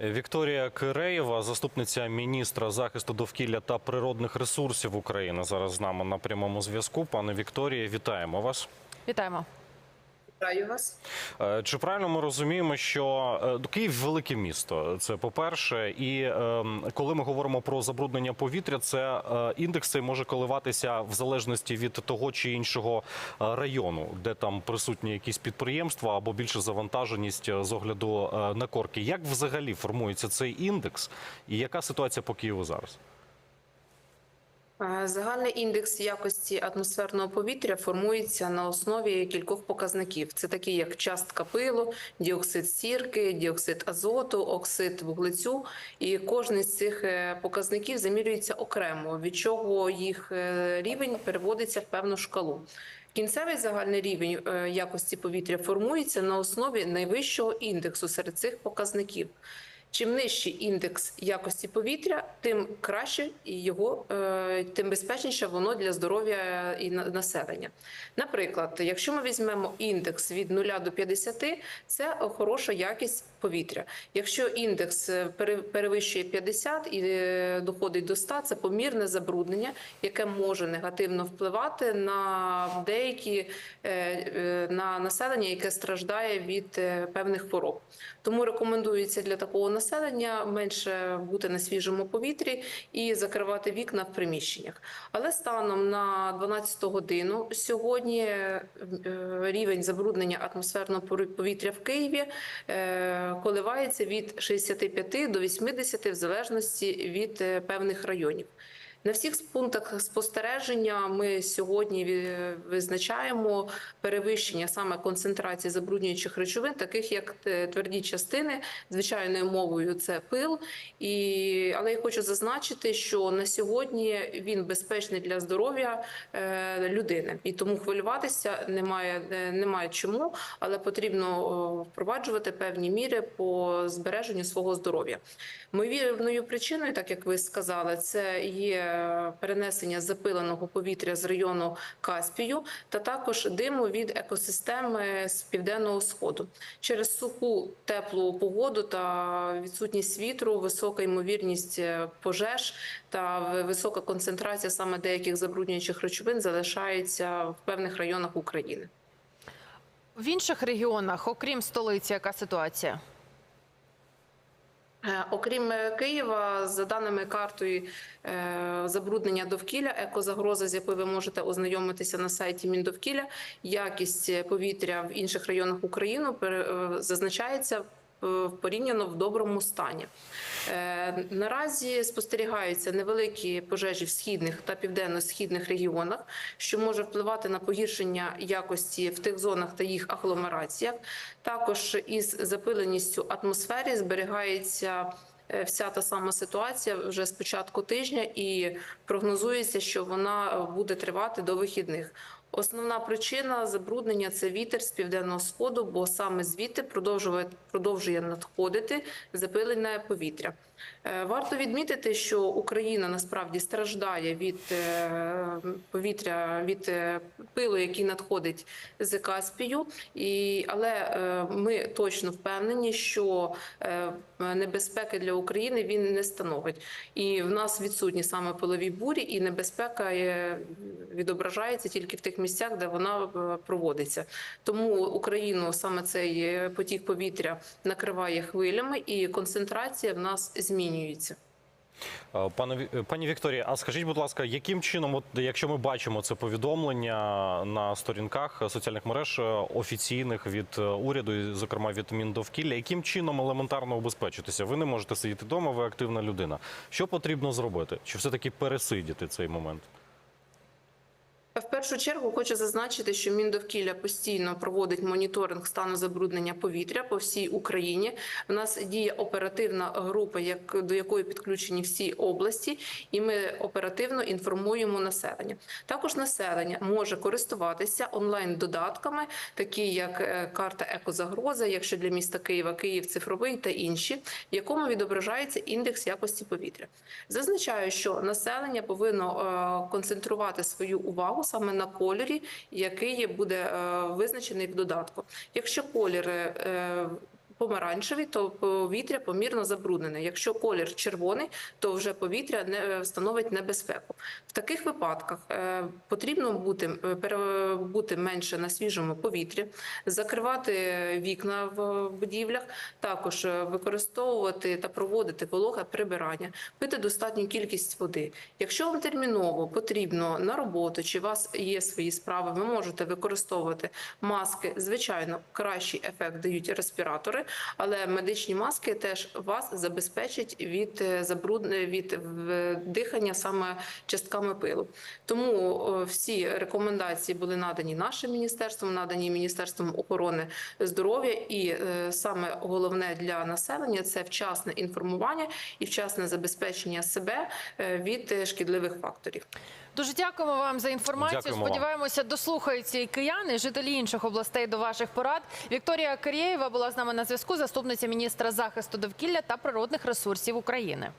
Вікторія Киреєва, заступниця міністра захисту довкілля та природних ресурсів України, зараз з нами на прямому зв'язку. Пане Вікторія, вітаємо вас. Вітаємо. Е, Чи правильно ми розуміємо, що е, Київ велике місто? Це по-перше, і е, коли ми говоримо про забруднення повітря, це е, індекс цей може коливатися в залежності від того чи іншого району, де там присутні якісь підприємства або більше завантаженість з огляду на корки. Як взагалі формується цей індекс, і яка ситуація по Києву зараз? Е, Загальний індекс якості атмосферного повітря формується на основі кількох показників. Це такі, як частка пилу, діоксид сірки, діоксид азоту, оксид вуглецю. І кожен з цих е, показників замірюється окремо, від чого їх е, рівень переводиться в певну шкалу. Кінцевий загальний рівень якості повітря формується на основі найвищого індексу серед цих показників. Чим нижчий індекс якості повітря, тим краще і його, е, тим безпечніше воно для здоров'я і населення. Наприклад, якщо ми візьмемо індекс від 0 до 50, це хороша якість повітря. Якщо індекс е, перевищує 50 і е, доходить до 100, це помірне забруднення, яке може негативно впливати на деякі на населення, яке страждає від певних хвороб. Тому рекомендується для такого населення менше бути на свіжому повітрі і закривати вікна в приміщеннях. Але станом на 12 годину сьогодні е, рівень забруднення атмосферного повітря в Києві е, коливається від 65 до 80 в залежності від е, певних районів. На всіх пунктах спостереження ми сьогодні визначаємо перевищення саме концентрації забруднюючих речовин, таких як е, тверді частини, звичайною мовою це пил. І але я хочу зазначити, що на сьогодні він безпечний для здоров'я е, людини, і тому хвилюватися немає, е, немає чому, але потрібно впроваджувати певні міри по збереженню свого здоров'я. Ймовірною причиною, так як ви сказали, це є перенесення запиленого повітря з району Каспію та також диму від екосистеми з південного сходу. Через суху теплу погоду та відсутність вітру, висока ймовірність е, пожеж та висока концентрація саме деяких забруднюючих речовин залишається в певних районах України. В інших регіонах, окрім столиці, яка ситуація? Е, Окрім е, Києва, за даними картою е, забруднення довкілля, екозагроза, з якою ви можете ознайомитися на сайті Міндовкілля, якість повітря в інших районах України зазначається порівняно в доброму стані. Е, Наразі спостерігаються невеликі пожежі в східних та південно-східних регіонах, що може впливати на погіршення якості в тих зонах та їх агломераціях. Також із запиленістю атмосфери зберігається. е, Вся та сама ситуація вже з початку тижня, і прогнозується, що вона е, буде тривати до вихідних. Основна причина забруднення це вітер з південного сходу, бо саме звідти продовжує, продовжує надходити запилене повітря. Е, Варто відмітити, що Україна насправді страждає від е, повітря від е, пилу, який надходить з Каспію, і але ми точно впевнені, що небезпеки для України він не становить. І в нас відсутні саме пилові бурі, і небезпека відображається тільки в тих місцях, де вона е, проводиться. Тому Україну саме цей е, потік повітря накриває хвилями, і концентрація в нас змінюється. Е, Пане пані Вікторія, а скажіть, будь ласка, яким чином, от якщо ми бачимо це повідомлення на сторінках соціальних мереж офіційних від уряду, і, зокрема від Міндовкілля, яким чином елементарно убезпечитися? Ви не можете сидіти вдома, ви активна людина. Що потрібно зробити? Чи все таки пересидіти цей момент? Першу чергу хочу зазначити, що Міндовкілля постійно проводить моніторинг стану забруднення повітря по всій Україні. У нас діє оперативна група, як до якої підключені всі області, і ми оперативно інформуємо населення. Також населення може користуватися онлайн додатками, такі як е, карта екозагроза, якщо для міста Києва Київ цифровий та інші, в якому відображається індекс якості повітря. Зазначаю, що населення повинно е, концентрувати свою увагу саме на кольорі, який буде е, визначений в додатку. Якщо колір е, помаранчевий, то повітря помірно забруднене. Якщо колір червоний, то вже повітря не становить небезпеку. В таких випадках е, потрібно бути, е, бути менше на свіжому повітрі, закривати вікна в будівлях, також е, використовувати та проводити вологе прибирання, пити достатню кількість води. Якщо вам терміново потрібно на роботу, чи у вас є свої справи, ви можете використовувати маски. Звичайно, кращий ефект дають респіратори, але медичні маски теж вас забезпечать від е, від е, дихання саме частками пилу. Тому е, всі рекомендації були надані нашим міністерством, надані міністерством охорони здоров'я, і е, саме головне для населення це вчасне інформування і вчасне забезпечення себе е, від е, шкідливих факторів. Дуже дякуємо вам за інформацію. Дякуємо вам. Сподіваємося, дослухаються і кияни, і жителі інших областей до ваших порад. Вікторія Кирєєва була з нами на зв'язку, заступниця міністра захисту довкілля та природних ресурсів України.